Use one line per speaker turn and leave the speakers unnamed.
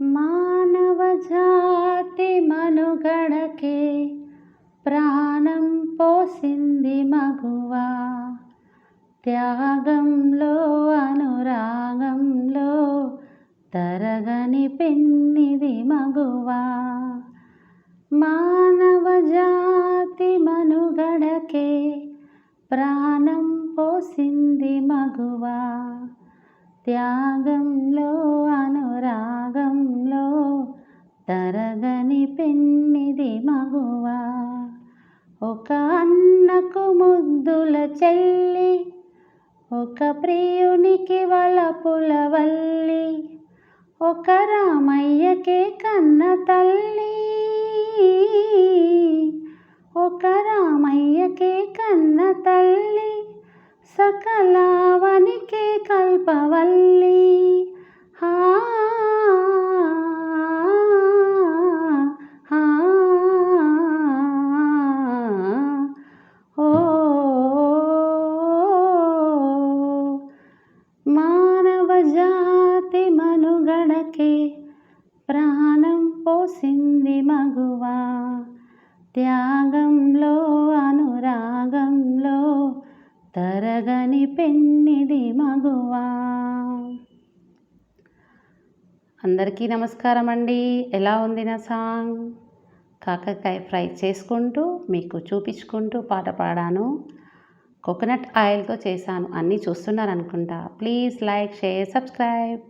మానవ జాతి మనుగడకే ప్రాణం పోసింది మగువా. త్యాగంలో అనురాగంలో తరగని పెన్నిది మగువా. మానవ జాతి మనుగడకే ప్రాణం పోసింది మగువా. త్యాగంలో మగని పెన్నిది మగువా ఒక అన్నకు ముద్దుల చెల్లి ఒక ప్రియునికి వలపుల వల్లి ఒక రామయ్యకే కన్న తల్లి ఒక రామయ్యకే కన్న తల్లి సకలావనికే కల్పవల్లి. మనుగడకే ప్రాణం పోసింది మగువా. త్యాగంలో అనురాగంలో తరగని పెన్నిది మగువా. అందరికీ నమస్కారం అండి ఎలా ఉంది నా సాంగ్? కాకరకాయ ఫ్రై చేసుకుంటూ మీకు చూపించుకుంటూ పాట పాడాను. కోకోనట్ ఆయిల్తో చేశాను. అన్నీ చూస్తున్నారు అనుకుంటా ప్లీజ్ లైక్ షేర్ సబ్స్క్రైబ్.